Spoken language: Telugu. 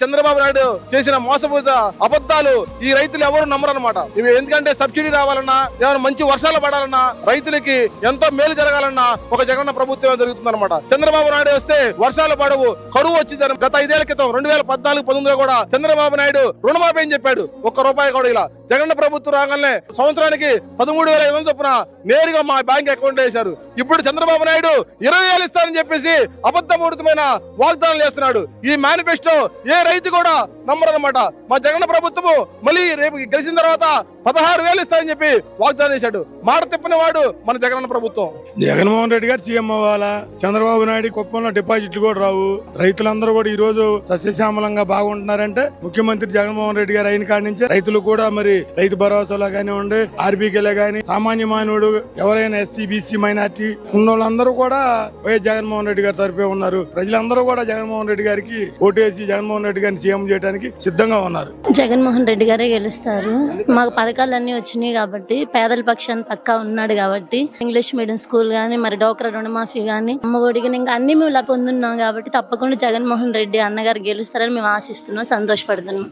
చంద్రబాబు నాయుడు చేసిన మోసపూరిత అబద్ధాలు ఈ రైతులు ఎవరు నమ్మరనమాట ఇవి ఎందుకంటే సబ్సిడీ రావాలన్నా ఏమైనా మంచి వర్షాలు పడాలన్నా రైతులకి ఎంతో మేలు జరగాలన్నా ఒక జగన్ ప్రభుత్వం జరుగుతుందన్నమాట చంద్రబాబు నాయుడు వస్తే వర్షాలు పడవు కరువు వచ్చిందని గత ఐదేళ్ళ క్రితం రెండు వేల పద్నాలుగు పంతొమ్మిదిలో కూడా చంద్రబాబు నాయుడు రుణమాఫీ అని చెప్పాడు. ఒక్క రూపాయి కూడా ఇలా జగన్ ప్రభుత్వం రాగానే సంవత్సరానికి పదమూడు వేల ఐదు వందల చొప్పున నేరుగా మా బ్యాంక్ అకౌంట్ వేశారు. ఇప్పుడు చంద్రబాబు నాయుడు ఇరవై వేలు ఇస్తానని చెప్పేసి అబద్ధపూరితమైన వాగ్దానాలు చేస్తున్నాడు. ఈ మేనిఫెస్టో ఏ రైతు కూడా నమ్మరనమాట మా జగన్ ప్రభుత్వము మళ్ళీ రేపు గెలిచిన తర్వాత పదహారు వేలు ఇస్తాయని చెప్పి వాగ్దానం చేశాడు. మాట తిప్పిన వాడు మన జగన్ ప్రభుత్వం. జగన్మోహన్ రెడ్డి గారు సీఎం అవ్వాలా? చంద్రబాబు నాయుడు కుప్పంలో డిపాజిట్లు కూడా రావు. రైతులందరూ కూడా ఈ రోజు సస్యశ్యామలంగా బాగుంటున్నారంటే ముఖ్యమంత్రి జగన్మోహన్ రెడ్డి గారు అయిన కాడి నుంచి రైతులు కూడా మరి రైతు భరోసాలో కానివ్వండి ఆర్బీకేలో కానీ సామాన్య మానవుడు ఎవరైనా ఎస్సీ బీసీ మైనార్టీ ఉన్న వాళ్ళందరూ కూడా వైఎస్ జగన్మోహన్ రెడ్డి గారు తరఫే ఉన్నారు. ప్రజలందరూ కూడా జగన్మోహన్ రెడ్డి గారికి ఓటేసి జగన్మోహన్ రెడ్డి గారిని సీఎం చేయడానికి సిద్ధంగా ఉన్నారు. జగన్మోహన్ రెడ్డి గారే గెలుస్తారు. మాకు పథకాలు అన్ని వచ్చినాయి కాబట్టి పేదల పక్షాన్ని పక్కా ఉన్నాడు కాబట్టి ఇంగ్లీష్ మీడియం స్కూల్ కానీ మరి డోక్రా రుణమాఫీ కానీ అమ్మ ఒడికి ఇంకా అన్ని మేము ఇలా పొందున్నాం కాబట్టి తప్పకుండా జగన్మోహన్ రెడ్డి అన్నగారు గెలుస్తారని మేము ఆశిస్తున్నాం సంతోషపడుతున్నాం.